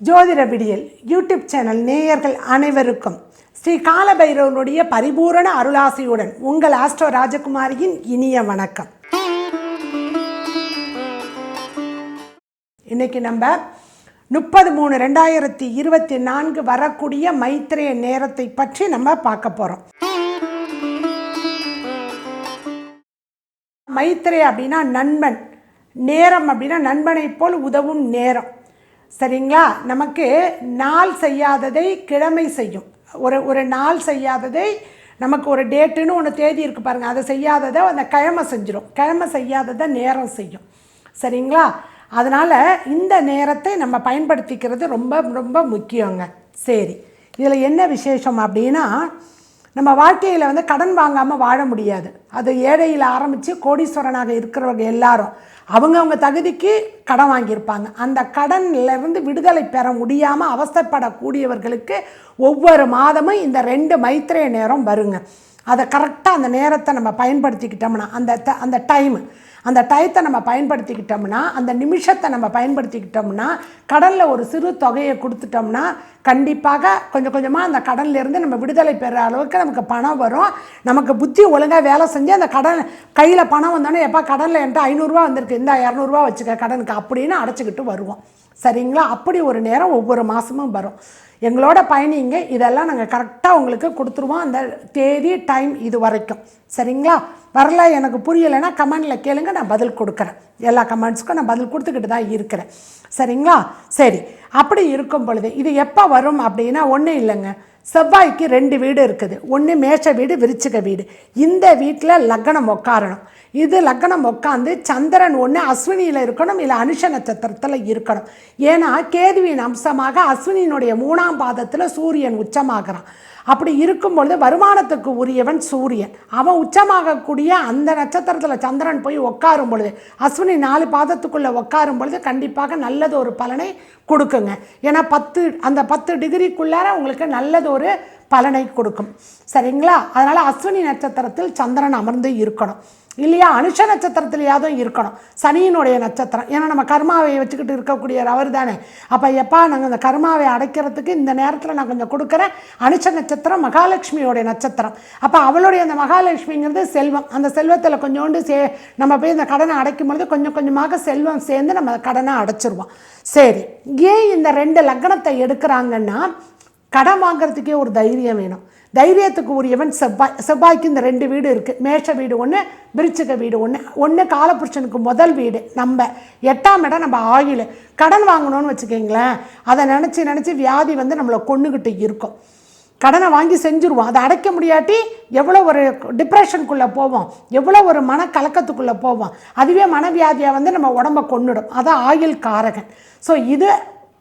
ஜோதிட விடியல் YouTube channel நேயர்கள் அனைவருக்கும் ஸ்ரீ காலபைரவனுடைய பரிபூரண அருளாசியுடன் உங்கள் ஆஸ்ட்ரோ ராஜகுமாரியின் இனிய வணக்கம். இன்னைக்கு நம்ம முப்பது மூணு ரெண்டாயிரத்தி இருபத்தி நான்கு வரக்கூடிய மைத்திரைய நேரத்தை பற்றி நம்ம பார்க்க போகிறோம் மைத்திரை அப்படின்னா நண்பன் நேரம் அப்படின்னா நண்பனைப் போல் உதவும் நேரம். சரிங்களா? நமக்கு நாள் செய்யாததை கிழமை செய்யும். ஒரு ஒரு நாள் செய்யாததை நமக்கு ஒரு டேட்டுன்னு ஒன்று தேதி இருக்குது பாருங்கள் அதை செய்யாததை அந்த கிழமை செஞ்சிடும் கிழமை செய்யாததை நேரம் செய்யும். சரிங்களா? அதனால் இந்த நேரத்தை நம்ம பயன்படுத்திக்கிறது ரொம்ப ரொம்ப முக்கியங்க. சரி. இதில் என்ன விசேஷம் அப்படின்னா நம்ம வாழ்க்கையில் வந்து கடன் வாங்காமல் வாழ முடியாது. அது ஏழையில் ஆரம்பித்து கோடீஸ்வரனாக இருக்கிறவங்க எல்லாரும் அவங்கவுங்க தகுதிக்கு கடன் வாங்கியிருப்பாங்க. அந்த கடன்லேருந்து விடுதலை பெற முடியாமல் அவஸ்தைப்படக்கூடியவர்களுக்கு ஒவ்வொரு மாதமும் இந்த ரெண்டு மைத்திரைய நேரம் வருங்க. அதை கரெக்டாக அந்த நேரத்தை நம்ம பயன்படுத்திக்கிட்டோம்னா அந்த த அந்த டைம் அந்த டயத்தை நம்ம பயன்படுத்திக்கிட்டோம்னா அந்த நிமிஷத்தை நம்ம பயன்படுத்திக்கிட்டோம்னா கடலில் ஒரு சிறு தொகையை கொடுத்துட்டோம்னா கண்டிப்பாக கொஞ்சம் கொஞ்சமாக அந்த கடன்லேருந்து நம்ம விடுதலை பெற அளவுக்கு நமக்கு பணம் வரும். நமக்கு புத்தி ஒழுங்காக வேலை செஞ்சு அந்த கடன் கையில் பணம் வந்தோடனே எப்போ கடனில் என்கிட்ட ஐநூறுரூவா வந்திருக்கு இந்த இரநூறுவா வச்சுக்க கடனுக்கு அப்படின்னு அடைச்சிக்கிட்டு வருவோம். சரிங்களா? அப்படி ஒரு நேரம் ஒவ்வொரு மாதமும் வரும். எங்களோட பயணிங்க இதெல்லாம் நாங்கள் கரெக்டாக உங்களுக்கு கொடுத்துருவோம். அந்த தேதி டைம் இது வரைக்கும். சரிங்களா? வரல எனக்கு புரியலைன்னா கமெண்டில் கேளுங்க நான் பதில் கொடுக்குறேன். எல்லா கமெண்ட்ஸ்க்கும் நான் பதில் கொடுத்துக்கிட்டு தான் இருக்கிறேன். சரிங்களா? சரி. அப்படி இருக்கும் பொழுது இது எப்போ வரும் அப்படின்னா ஒன்றும் இல்லைங்க. செவ்வாய்க்கு ரெண்டு வீடு இருக்குது. ஒன்று மேஷ வீடு விருச்சிக வீடு. இந்த வீட்டில் லக்னம் உட்காரணும் இது லக்னம் உட்காந்து சந்திரன் ஒன்று அஸ்வினியில் இருக்கணும் இல்லை அனுஷ நட்சத்திரத்தில் இருக்கணும். ஏன்னா கேதுவின் அம்சமாக அஸ்வினியினுடைய மூணாம் பாதத்தில் சூரியன் உச்சமாகிறான். அப்படி இருக்கும் பொழுது வருமானத்துக்கு உரியவன் சூரியன். அவன் உச்சமாகக்கூடிய அந்த நட்சத்திரத்தில் சந்திரன் போய் உட்காரும் பொழுது அஸ்வினி நாலு பாதத்துக்குள்ளே உட்காரும் பொழுது கண்டிப்பாக நல்லது ஒரு பலனை கொடுக்குங்க. ஏன்னா பத்து அந்த பத்து டிகிரிக்குள்ளார உங்களுக்கு நல்லது ஒரு பலனை கொடுக்கும். சரிங்களா? அதனால் அஸ்வினி நட்சத்திரத்தில் சந்திரன் அமர்ந்து இருக்கணும். இல்லையா? அனுஷ நட்சத்திரத்துலையாவது இருக்கணும். சனியினுடைய நட்சத்திரம். ஏன்னா நம்ம கர்மாவை வச்சுக்கிட்டு இருக்கக்கூடிய அவர் தானே. அப்போ எப்பா நாங்கள் இந்த கர்மாவை அடைக்கிறதுக்கு இந்த நேரத்தில் நான் கொஞ்சம் கொடுக்குறேன். அனுஷ நட்சத்திரம் மகாலட்சுமியோடைய நட்சத்திரம். அப்போ அவளுடைய அந்த மகாலட்சுமிங்கிறது செல்வம். அந்த செல்வத்தில் கொஞ்சோண்டு சே நம்ம போய் இந்த கடனை அடைக்கும் பொழுது கொஞ்சம் கொஞ்சமாக செல்வம் சேர்ந்து நம்ம கடனை அடைச்சிருவோம். சரி. ஏன் இந்த ரெண்டு லக்னத்தை எடுக்கிறாங்கன்னா கடன் வாங்கிறதுக்கே ஒரு தைரியம் வேணும். தைரியத்துக்கு உரியவன் செவ்வாய் செவ்வாய்க்கு இந்த ரெண்டு வீடு இருக்குது மேஷ வீடு ஒன்று விருச்சிக வீடு ஒன்று ஒன்று காலபுருஷனுக்கு முதல் வீடு. நம்ம எட்டாம் இடம் நம்ம ஆயில் கடன் வாங்கணும்னு வச்சுக்கிங்களேன். அதை நினச்சி நினச்சி வியாதி வந்து நம்மளை கொண்டுக்கிட்டு இருக்கும். கடனை வாங்கி செஞ்சுருவோம். அதை அடைக்க முடியாட்டி எவ்வளோ ஒரு டிப்ரெஷனுக்குள்ளே போவோம். எவ்வளோ ஒரு மன கலக்கத்துக்குள்ளே போவோம். அதுவே மனவியாதியாக வந்து நம்ம உடம்ப கொண்டுடும் அதான் ஆயுள் காரகன். ஸோ இது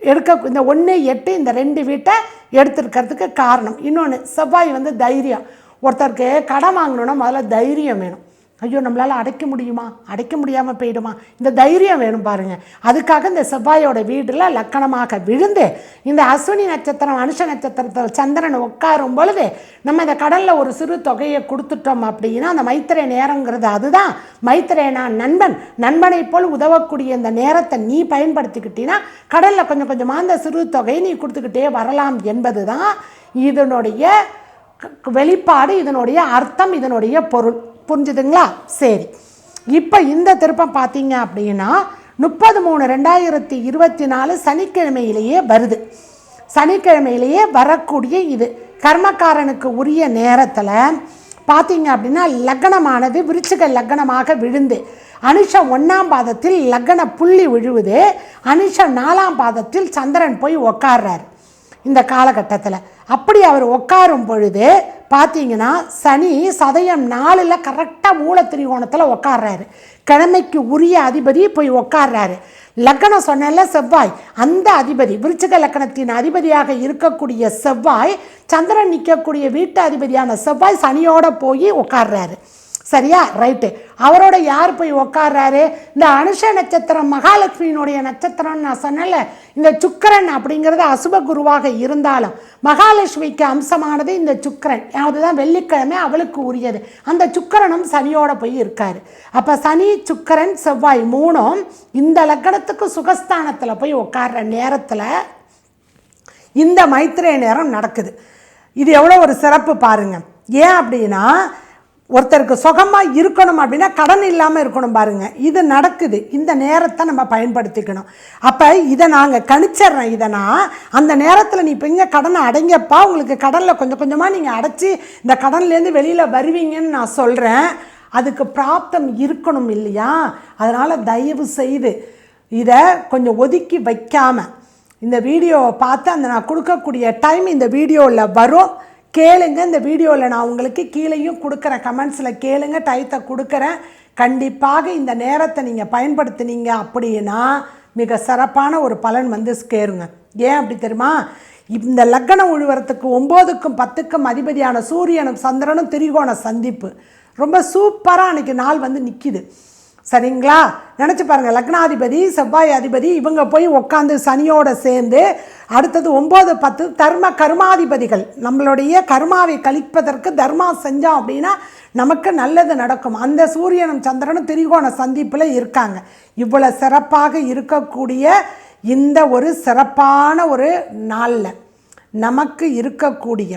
எடுக்க இந்த ஒன்று எட்டு இந்த ரெண்டு வீட்டை எடுத்துருக்கிறதுக்கு காரணம். இன்னொன்று செவ்வாய் வந்து தைரியம். ஒருத்தருக்கு கடன் வாங்கணுன்னா முதல்ல தைரியம் வேணும். ஐயோ நம்மளால் அடைக்க முடியுமா? அடைக்க முடியாமல் போயிடுமா? இந்த தைரியம் வேணும் பாருங்கள் அதுக்காக இந்த செவ்வாயோட வீட்டில் லக்கணமாக விழுந்து இந்த அஸ்வினி நட்சத்திரம் அனுஷ நட்சத்திரத்தில் சந்திரன் உட்காரும் பொழுது நம்ம இந்த கடலில் ஒரு சிறு தொகையை கொடுத்துட்டோம் அப்படின்னா அந்த மைத்திரை நேரங்கிறது அதுதான். மைத்திரேனா நண்பன். நண்பனை போல் உதவக்கூடிய இந்த நேரத்தை நீ பயன்படுத்திக்கிட்டீன்னா கடலில் கொஞ்சம் கொஞ்சமாக அந்த சிறு தொகையை நீ கொடுத்துக்கிட்டே வரலாம் என்பது தான் இதனுடைய வெளிப்பாடு இதனுடைய அர்த்தம் இதனுடைய பொருள். புரிஞ்சுதுங்களா? சரி. இப்போ இந்த திருப்பம் பார்த்தீங்க அப்படின்னா முப்பது மூணு ரெண்டாயிரத்தி இருபத்தி நாலு சனிக்கிழமையிலேயே வருது. சனிக்கிழமையிலேயே வரக்கூடிய இது. கர்மக்காரனுக்கு உரிய நேரத்தில் பார்த்தீங்க அப்படின்னா லக்னமானது விருச்சிக லக்னமாக விழுந்து அனுஷம் ஒன்றாம் பாதத்தில் லக்ன புள்ளி விழுவுது. அனுஷம் நாலாம் பாதத்தில் சந்திரன் போய் உக்காடுறார் இந்த காலகட்டத்தில். அப்படி அவர் உட்காரும் பொழுது பார்த்தீங்கன்னா சனி சதயம் நாளில் கரெக்டாக மூல திரிகோணத்தில் உக்காடுறாரு கிழமைக்கு உரிய அதிபதி போய் உட்கார்றாரு லக்கணம் சொன்னல செவ்வாய். அந்த அதிபதி விருச்சிக லக்கணத்தின் அதிபதியாக இருக்கக்கூடிய செவ்வாய் சந்திரன் நிற்கக்கூடிய வீட்டு அதிபதியான செவ்வாய் சனியோட போய் உட்கார்றாரு சரியா? ரைட்டு அவரோட யார் போய் உக்காடுறாரு இந்த அனுஷ நட்சத்திரம் மகாலட்சுமியினுடைய நட்சத்திரம்னு நான் சொன்னல இந்த சுக்கரன் அப்படிங்கிறது அசுப குருவாக இருந்தாலும் மகாலட்சுமிக்கு அம்சமானது இந்த சுக்கரன். அதுதான் வெள்ளிக்கிழமை அவளுக்கு உரியது. அந்த சுக்கரனும் சனியோட போய் இருக்கார். அப்போ சனி சுக்கரன் செவ்வாய் மூணும் இந்த லக்கணத்துக்கு சுகஸ்தானத்தில் போய் உட்கார்ற நேரத்தில் இந்த மைத்திரை நேரம் நடக்குது. இது எவ்வளோ ஒரு சிறப்பு பாருங்க. ஏன் அப்படின்னா ஒருத்தருக்கு சுகமாக இருக்கணும் அப்படின்னா கடன் இல்லாமல் இருக்கணும் பாருங்கள் இது நடக்குது. இந்த நேரத்தை நம்ம பயன்படுத்திக்கணும். அப்போ இதை நாங்கள் கணிச்சிட்றேன் இதை நான் அந்த நேரத்தில் நீ இப்போ இங்கே கடனை அடைங்கப்பா. உங்களுக்கு கடனில் கொஞ்சம் கொஞ்சமாக நீங்கள் அடைச்சி இந்த கடன்லேருந்து வெளியில் வருவீங்கன்னு நான் சொல்கிறேன் அதுக்கு பிராப்தம் இருக்கணும் இல்லையா? அதனால் தயவு செய்து இதை கொஞ்சம் ஒதுக்கி வைக்காமல் இந்த வீடியோவை பார்த்து அந்த நான் கொடுக்கக்கூடிய டைம் இந்த வீடியோவில் வரும். கேளுங்க இந்த வீடியோவில் நான் உங்களுக்கு கீழேயும் கொடுக்குறேன். கமெண்ட்ஸில் கேளுங்க டயத்தை கொடுக்குறேன். கண்டிப்பாக இந்த நேரத்தை நீங்கள் பயன்படுத்தினீங்க அப்படின்னா மிக சிறப்பான ஒரு பலன் வந்து சேருங்க. ஏன் அப்படி தெரியுமா? இந்த லக்கண உழுவரத்துக்கு ஒம்போதுக்கும் பத்துக்கும் அதிபதியான சூரியனும் சந்திரனும் திரிகோண சந்திப்பு. ரொம்ப சூப்பராக அன்றைக்கி நாள் வந்து நிற்கிது சரிங்களா? நினச்சி பாருங்கள் லக்னாதிபதி செவ்வாய் அதிபதி இவங்க போய் உட்காந்து சனியோட சேர்ந்து அடுத்தது ஒம்பது பத்து தர்ம கர்மாதிபதிகள். நம்மளுடைய கர்மாவை கழிப்பதற்கு தர்மா செஞ்சோம் அப்படின்னா நமக்கு நல்லது நடக்கும். அந்த சூரியனும் சந்திரனும் திரிகோண சந்திப்பில் இருக்காங்க. இவ்வளோ சிறப்பாக இருக்கக்கூடிய இந்த ஒரு சிறப்பான ஒரு நாளில் நமக்கு இருக்கக்கூடிய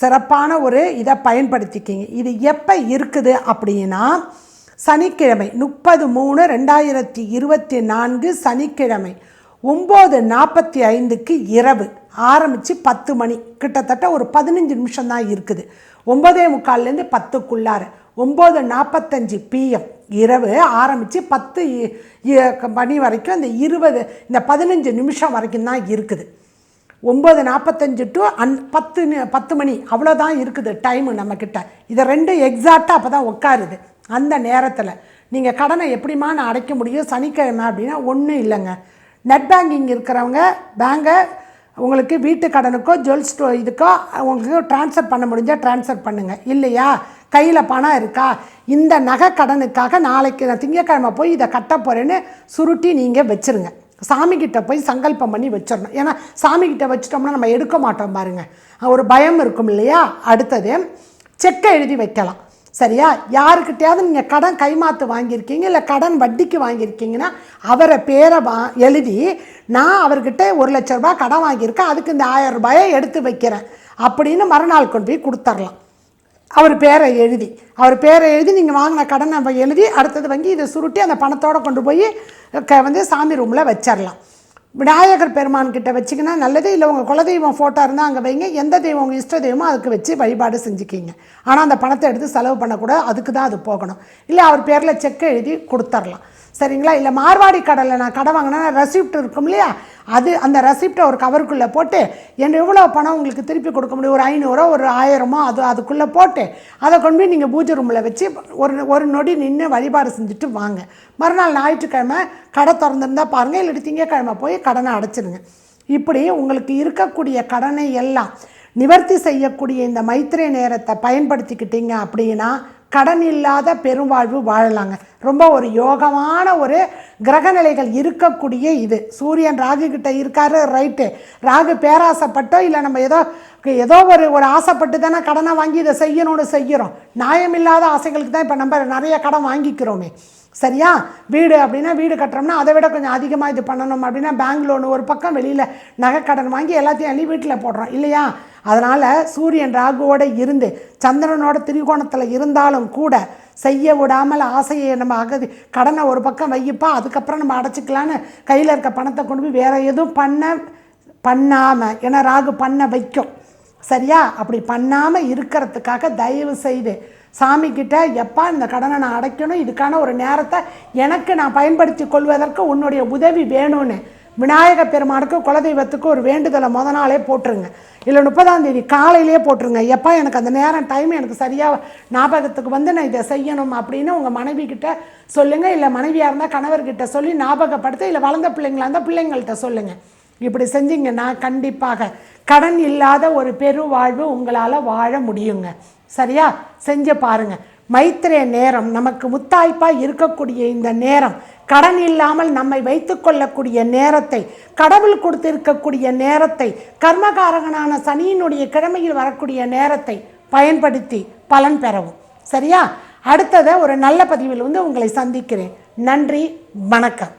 சிறப்பான ஒரு இதை பயன்படுத்திக்கிங்க. இது எப்போ இருக்குது அப்படின்னா சனிக்கிழமை முப்பது மூணு ரெண்டாயிரத்தி இருபத்தி நான்கு சனிக்கிழமை ஒம்பது நாற்பத்தி ஐந்துக்கு இரவு ஆரம்பித்து பத்து மணி. கிட்டத்தட்ட ஒரு பதினஞ்சு நிமிஷம் தான் இருக்குது. ஒம்பதே முக்கால்லேருந்து பத்துக்குள்ளார. ஒம்பது நாற்பத்தஞ்சு பிஎம் இரவு ஆரம்பித்து பத்து மணி வரைக்கும் இந்த இருபது இந்த பதினஞ்சு நிமிஷம் வரைக்கும் தான் இருக்குது. ஒம்பது நாற்பத்தஞ்சு டு அன் பத்து நி- பத்து மணி. அவ்வளோதான் இருக்குது டைமு நம்மக்கிட்ட. இதை ரெண்டும் எக்ஸாக்டாக அப்போ தான் உட்காருது அந்த நேரத்தில் நீங்கள் கடனை எப்படிம்மா நான் அடைக்க முடியும்? சனிக்கிழமை அப்படின்னா ஒன்றும் இல்லைங்க. நெட் பேங்கிங் இருக்கிறவங்க பேங்கை உங்களுக்கு வீட்டு கடனுக்கோ ஜுவல் ஸ்டோ இதுக்கோ உங்களுக்கு ட்ரான்ஸ்ஃபர் பண்ண முடிஞ்சால் ட்ரான்ஸ்ஃபர் பண்ணுங்கள் இல்லையா? கையில் பணம் இருக்கா? இந்த நகை கடனுக்காக நாளைக்கு நான் திங்கக்கிழமை போய் இதை கட்ட போகிறேன்னு சுருட்டி நீங்கள் வச்சுருங்க. சாமிக்கிட்ட போய் சங்கல்பம் பண்ணி வச்சிடணும் ஏன்னா சாமிக்கிட்ட வச்சிட்டோம்னா நம்ம எடுக்க மாட்டோம் பாருங்க. ஒரு பயம் இருக்கும் இல்லையா? அடுத்தது செக்கை எழுதி வைக்கலாம். சரியா? யாருக்கிட்டையாவது நீங்கள் கடன் கைமாத்து வாங்கியிருக்கீங்க இல்லை கடன் வட்டிக்கு வாங்கியிருக்கீங்கன்னா அவரை பேரை வா எழுதி நான் அவர்கிட்ட ஒரு லட்ச ரூபா கடன் வாங்கியிருக்கேன் அதுக்கு இந்த ஆயிரம் ரூபாயை எடுத்து வைக்கிறேன். அப்படின்னு மறுநாள் கொண்டு போய் கொடுத்துர்லாம். அவர் பேரை எழுதி. அவர் பேரை எழுதி நீங்கள் வாங்கின கடனை நம்ம எழுதி அடுத்தது வாங்கி இதை சுருட்டி அந்த பணத்தோடு கொண்டு போய் க வந்து சாமி ரூமில் வச்சிடலாம் விநாயகர் பெருமான்கிட்ட வச்சிங்கன்னா நல்லது இல்லை உங்கள் குலதெய்வம் ஃபோட்டோ இருந்தால் அங்கே வைங்க எந்த தெய்வம் உங்கள் இஷ்ட தெய்வமோ அதுக்கு வச்சு வழிபாடு செஞ்சுக்கிங்க. ஆனால் அந்த பணத்தை எடுத்து செலவு பண்ணக்கூடாது அதுக்கு தான் அது போகணும். இல்லை அவர் பேரில் செக் எழுதி கொடுத்துர்லாம். சரிங்களா? இல்லை மார்வாடி கடலில் நான் கடை வாங்கினா ரெசிப்ட் இருக்கும் இல்லையா? அது அந்த ரெசிப்டை ஒரு கவருக்குள்ளே போட்டு என்ன எவ்வளோ பணம் உங்களுக்கு திருப்பி கொடுக்க முடியும்? ஒரு ஐநூறோ ஒரு ஆயிரமோ அது அதுக்குள்ளே போட்டு அதை கொண்டு போய் நீங்கள் பூஜை ரூமில் வச்சு ஒரு ஒரு நொடி நின்று வழிபாடு செஞ்சுட்டு வாங்க. மறுநாள் ஞாயிற்றுக்கிழமை கடை திறந்துருந்தா பாருங்கள் இல்லை திங்கக்கிழமை போய் கடனை அடைச்சிடுங்க இப்படி உங்களுக்கு இருக்கக்கூடிய கடனை எல்லாம் நிவர்த்தி செய்யக்கூடிய இந்த மைத்திரை நேரத்தை பயன்படுத்திக்கிட்டீங்க அப்படின்னா கடன் இல்லாத பெருவாழ்வு வாழலாங்க. ரொம்ப ஒரு யோகமான ஒரு கிரகநிலைகள் இருக்கக்கூடிய இது. சூரியன் ராகு கிட்ட இருக்காரு ரைட்டு ராகு பேராசைப்பட்டோ இல்லை நம்ம ஏதோ ஏதோ ஒரு ஒரு ஆசைப்பட்டு தானே கடனை வாங்கி இதை செய்யணும்னு செய்கிறோம். நியாயமில்லாத ஆசைகளுக்கு தான் இப்போ நம்ம நிறைய கடன் வாங்கிக்கிறோமே. சரியா? வீடு அப்படின்னா வீடு கட்டுறோம்னா அதை விட கொஞ்சம் அதிகமாக இது பண்ணணும் அப்படின்னா பேங்க் லோன் ஒரு பக்கம் வெளியில் நகை கடன் வாங்கி எல்லாத்தையும் அள்ளி வீட்டில் போடுறோம் இல்லையா? அதனால் சூரியன் ராகுவோடு இருந்து சந்திரனோட திரிகோணத்தில் இருந்தாலும் கூட செய்ய விடாமல் ஆசையை நம்ம அகதி கடனை ஒரு பக்கம் வைப்பா அதுக்கப்புறம் நம்ம அடைச்சிக்கலான்னு கையில் இருக்க பணத்தை கொண்டு போய் வேறு எதுவும் பண்ண பண்ணாமல் ஏன்னா ராகு பண்ண வைக்கும். சரியா? அப்படி பண்ணாமல் இருக்கிறதுக்காக தயவு செய்து சாமிக்கிட்ட எப்பா இந்த கடனை நான் அடைக்கணும். இதுக்கான ஒரு நேரத்தை எனக்கு நான் பயன்படுத்தி கொள்வதற்கு உன்னுடைய உதவி வேணும்னு. விநாயக பெருமானுக்கு குலதெய்வத்துக்கு ஒரு வேண்டுதலை முத நாளே போட்டுருங்க. இல்லை முப்பதாம் தேதி காலையிலே போட்டுருங்க. எப்பா எனக்கு அந்த நேரம் டைம் எனக்கு சரியாக ஞாபகத்துக்கு வந்து நான் இதை செய்யணும் அப்படின்னு உங்கள் மனைவி கிட்ட சொல்லுங்கள் இல்லை மனைவியாக இருந்தால் கணவர்கிட்ட சொல்லி ஞாபகப்படுத்த. இல்லை வளர்ந்த பிள்ளைங்களா இருந்தால் பிள்ளைங்கள்ட்ட சொல்லுங்கள் இப்படி செஞ்சீங்கன்னா கண்டிப்பாக கடன் இல்லாத ஒரு பெருவாழ்வு உங்களால் வாழ முடியுங்க. சரியா? செஞ்சு பாருங்க. மைத்திரே நேரம் நமக்கு முத்தாய்ப்பாக இருக்கக்கூடிய இந்த நேரம் கடன் இல்லாமல் நம்மை வைத்துக்கொள்ளக்கூடிய நேரத்தை கடவுள் கொடுத்திருக்கக்கூடிய நேரத்தை கர்மகாரகனான சனியினுடைய கிழமையில் வரக்கூடிய நேரத்தை பயன்படுத்தி பலன் பெறவும். சரியா? அடுத்ததை ஒரு நல்ல பதிவில் வந்து உங்களை சந்திக்கிறேன். நன்றி வணக்கம்.